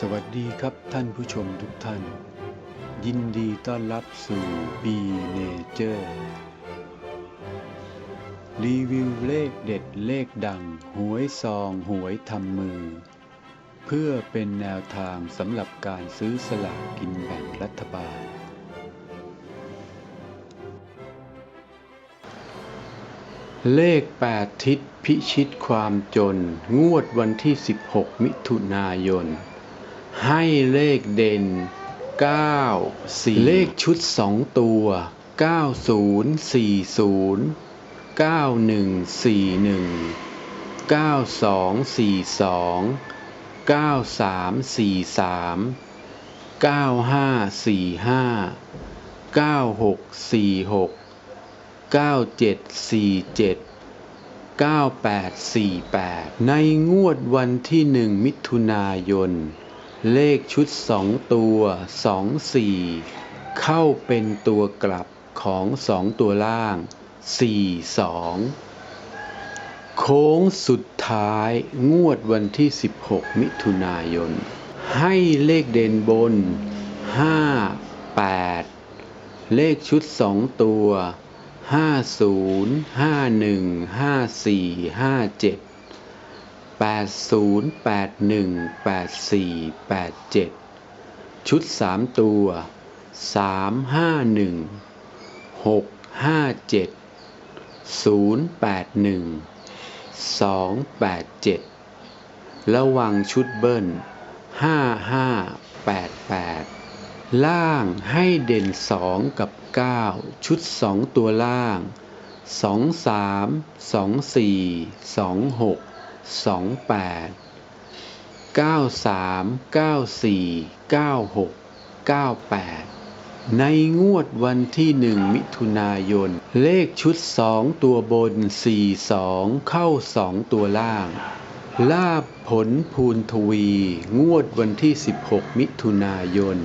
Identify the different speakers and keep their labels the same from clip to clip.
Speaker 1: สวัสดีครับท่านผู้ชมทุกท่าน ยินดีต้อนรับสู่ B Nature รีวิวเลขเด็ดเลขดัง หวยซองหวยทำมือ เพื่อเป็นแนวทางสำหรับการซื้อสลากกินแบ่งรัฐบาล เลข 8 ทิศพิชิตความจน งวดวันที่ 16 มิถุนายน ให้เลขเด่น 9 4 เลขชุด 2 ตัว 9040 9141 9242 9343 9545 9646 9747 9848 ในงวดวันที่หนึ่งมิถุนายน เลขชุดสองตัว24เข้าเป็นตัวกลับของสองตัวล่าง42โค้งสุดท้ายงวดวันที่ 16 มิถุนายน ให้เลขเด่นบน 5 8 เลขชุดสองตัวห้าศูน ย์ห้าหนึ่งห้าสี่ห้าเจ็ดแปดศูนย์แปดหนึ่งแปดสี่แปดเจ็ดชุดสามตัวสามห้าหนึ่งหกห้าเจ็ดศูนย์แปดหนึ่งสองแปดเจ็ดระวังชุดเบิ้ลห้าห้าแปดแปดล่างให้เด่นสองกับเก้าชุดสองตัวล่างสอง สามสองสี่สองหกสองแปดเก้าสามเก้าสี่เก้าหกเก้าแปดในงวดวันที่หนึ่งมิถุนายน เลขชุดสองตัวบนสี่สองเข้าสองตัวล่าง ลาบผลภูนทวี งวดวันที่ 16 มิถุนายน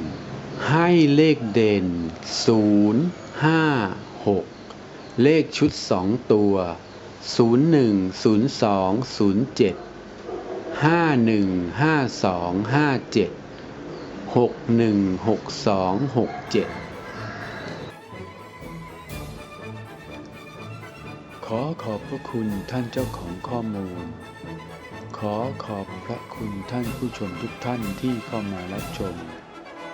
Speaker 1: ให้เลขเด่น 0 5 6 เลขชุด2ตัว 01 02 07 51 52 57 61 62 67 ขอขอบพระคุณท่านเจ้าของข้อมูล ขอขอบพระคุณท่านผู้ชมทุกท่านที่เข้ามารับชม